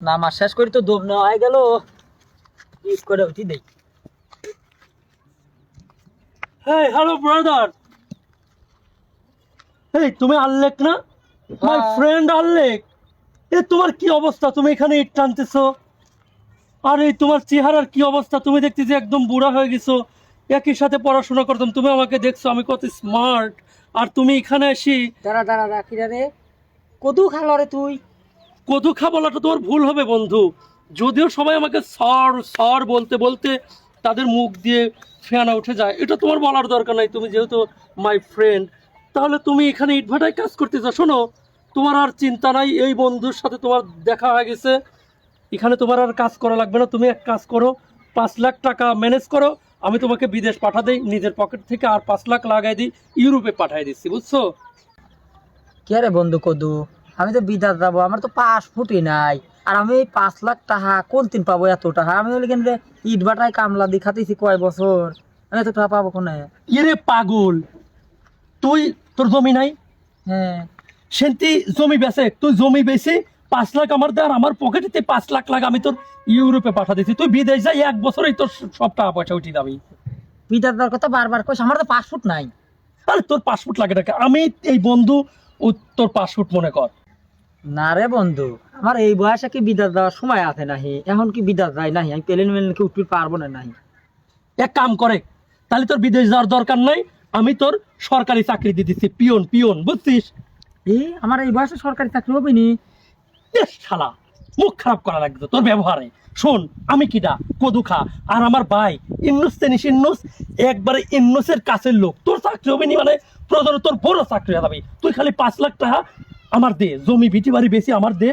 না আমার শেষ করি তো দম নেওয়া হয়ে গেল। ইট করে উঠি দেই। হেই হ্যালো ব্রাদার এই তুমি আল্লেক না? মাই হ্যাঁ। ফ্রেন্ড আল্লেক। এ তোমার কি অবস্থা? তুমি এখানে ইট টানতেছো। আর এই তোমার চেহারার কি অবস্থা? তুমি দেখতে যে একদম বুড়া হয়ে গেছো। একই সাথে পড়াশোনা করতাম তুমি আমাকে দেখছ আমি কত স্মার্ট আর তুমি এখানে আসি দাঁড়া দাঁড়া রাখি রে। কদু খালো রে তুই? কদু খা বলাটা তোমার ভুল হবে, বন্ধু। যদিও সবাই আমাকে সর সর বলতে বলতে তাদের মুখ দিয়ে ফেনা উঠে যায়। এটা তোমার বলার দরকার নাই, তুমি যেহেতু মাই ফ্রেন্ড তাহলে তুমি এখানে ইটভাটায় কাজ করতে যাও শোনো, তোমার আর চিন্তা নাই, এই বন্ধুর সাথে তোমার দেখা হয়ে গেছে। এখানে তোমার আর কাজ করা লাগবে না, তুমি এক কাজ করো, পাঁচ লাখ টাকা ম্যানেজ করো, আমি তোমাকে বিদেশ পাঠা দিই, নিজের পকেট থেকে আর পাঁচ লাখ লাগাই দিই, ইউরোপে পাঠাই দিচ্ছি, বুঝছ? কে রে বন্ধু কদু? আমি তো বিদাত যাব আমার তো পাসপোর্টই নাই। আর আমি এই পাঁচ লাখ টাকা কোন দিন পাবো এত টাকা? আমি বলি কেন ইট ভাটায় কামলা দেখাতেছি কয় বছর? আমি এত টাকা পাবো কোনে? ইরে পাগল তুই তোর জমি নাই? হ্যাঁ। সেন্তি জমি বেচে তুই জমি বেশি পাঁচ লাখ আমার দে আর আমার পকেটেতে পাঁচ লাখ লাখ আমি তোর ইউরোপে পাঠা দিচ্ছি তুই বিদেশ যাই এক বছরেই তোর সব টাকা পয়সা উঠিয়ে দাবি বিদাত যাওয়ার কথা বারবার কইস আমার তো পাসপোর্ট নাই। আরে তোর পাসপোর্ট লাগে টাকা আমি এই বন্ধু ও তোর পাসপোর্ট মনে কর। না রে বন্ধু আমার এই বয়সে কি বিদাত দেওয়ার সময় আছে নাহি? এখন কি বিদাত যায় নাহি? আমি প্লেন মেলেন কি উঠতে পারব না নাহি? এক কাম করে তাহলে তোর বিদেশ যাওয়ার দরকার নাই আমি তোর সরকারি চাকরি দিয়ে দিচ্ছি পিয়ন পিয়ন বুঝছিস? এ আমার এই বয়সে সরকারি চাকরি হবে নি? এস শালা মুখ খারাপ করা লাগতো তোর ব্যবহারে। শোন আমি কিডা কদু খা আর আমার ভাই ইন্নুস তেনিস ইন্নুস একবারে ইন্নুসের কাছের লোক। তোর চাকরি হবে নি মানে প্রয়োজনে তোর বড় চাকরি যাবে। তুই খালি পাঁচ লাখ টাকা আমার দে জমি ভিটি বাড়ি বেশি আমার দে।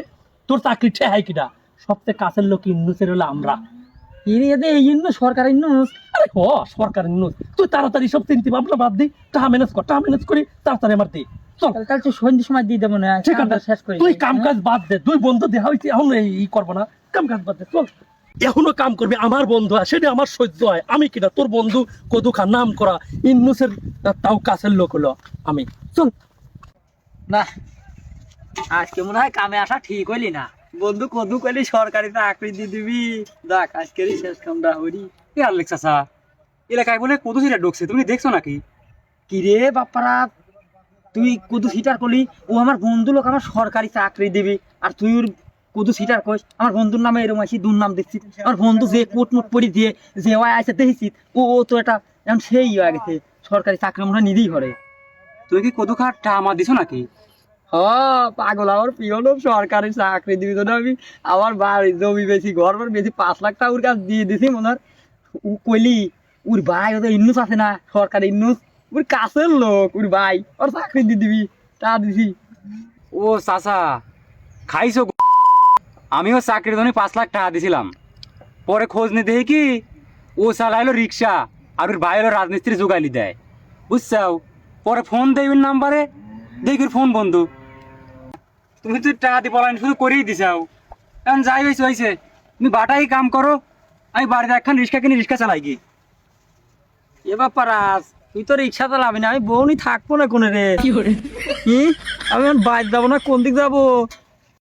তোর চাকরি ঠেহাই কিডা? সবচেয়ে কাছের লোক ইন্নুসের হলো আমরা। ইনি এই জন্য সরকারি নিউজ আরে হ সরকার ইন্নুস তুই তাড়াতাড়ি সব চিন্তা ভাবনা বাদ দি টাকা ম্যানেজ কর টাকা ম্যানেজ করি তাড়াতাড়ি আমার দে। চল। তাহলে তাহলে তুই সন্ধ্যে সময় দিয়ে দেবো না ঠিক আছে। শেষ করে তুই কাম হ্যাঁ? কাজ বাদ দে বন্ধু দেহা হইছে এখন এই করব না। কাম কাজ বাদ দে চল। এখনও কাম করবি আমার বন্ধু সেটা আমার সহ্য হয়। আমি কিনা তোর বন্ধু কদু খা নাম করা ইন্নুসের তাও কাছের লোক হলো আমি। চল। না আজকে মনে হয় কামে আসা ঠিক হইলি না। বন্ধু কদু কইলি সরকারি চাকরি দিয়ে দিবি। দেখ আজকেরই শেষ কামটা হরি এ আলেক চাচা, এলাকায় বলে কত সিটা ঢুকছে। তুমি দেখছ নাকি? কি রে বাপ্পারা, তুই কদু সিটার করলি ও আমার বন্ধু লোক আমার সরকারি চাকরি দিবি। আর তুই ওর কদু সিটার কইস, আমার বন্ধুর নামে এরকম আছি দুর নাম দেখছি আমার বন্ধু যে কোট মুট পরি দিয়ে, যে ওয়াই আছে দেখেছি ও ও তো এটা এখন সেই হয়ে গেছে। সরকারি চাকরি মনে হয় নিতেই করে। তুই কি কদু টা আমার দিছো নাকি? হ পাগল, আমার লোক, সরকারি চাকরি দিবি তো আমি। আমার বাড়ি জমি বেশি, ঘর বাড়ি বেশি, পাঁচ লাখ টাকা ওর কাছে দিয়ে দিছি মনে হয়। ও কইলি ওর ভাই, ওদের ইন্নুস আছে না, সরকারি ইন্নুস ওর কাছের লোক ওর ভাই, ওর চাকরি দিয়ে দিবি, তা দিছি। ও চাচা, খাইছো। আমিও চাকরির জন্য পাঁচ লাখ টাকা দিছিলাম। পরে খোঁজ নিতে কি, ও চালাইলো রিক্সা, আর ওর ভাই হলো রাজমিস্ত্রি যোগালি দেয়। বুঝছাও? পরে ফোন দেয় নাম্বারে, দেখি ফোন বন্ধু। তুমি তো টাকা দিয়ে বলেন শুধু করেই দিছাও এখন যাই হয়েছে হয়েছে। তুমি বাটাই কাম করো আমি বাড়িতে একখান রিক্সা কিনে রিক্সা চালাই গি এ বাপারাজ তুই তো রিক্সা চালাবি না আমি বউনি থাকব না কোনে রে? কি আমি এখন বাইর যাব না কোন দিক যাব?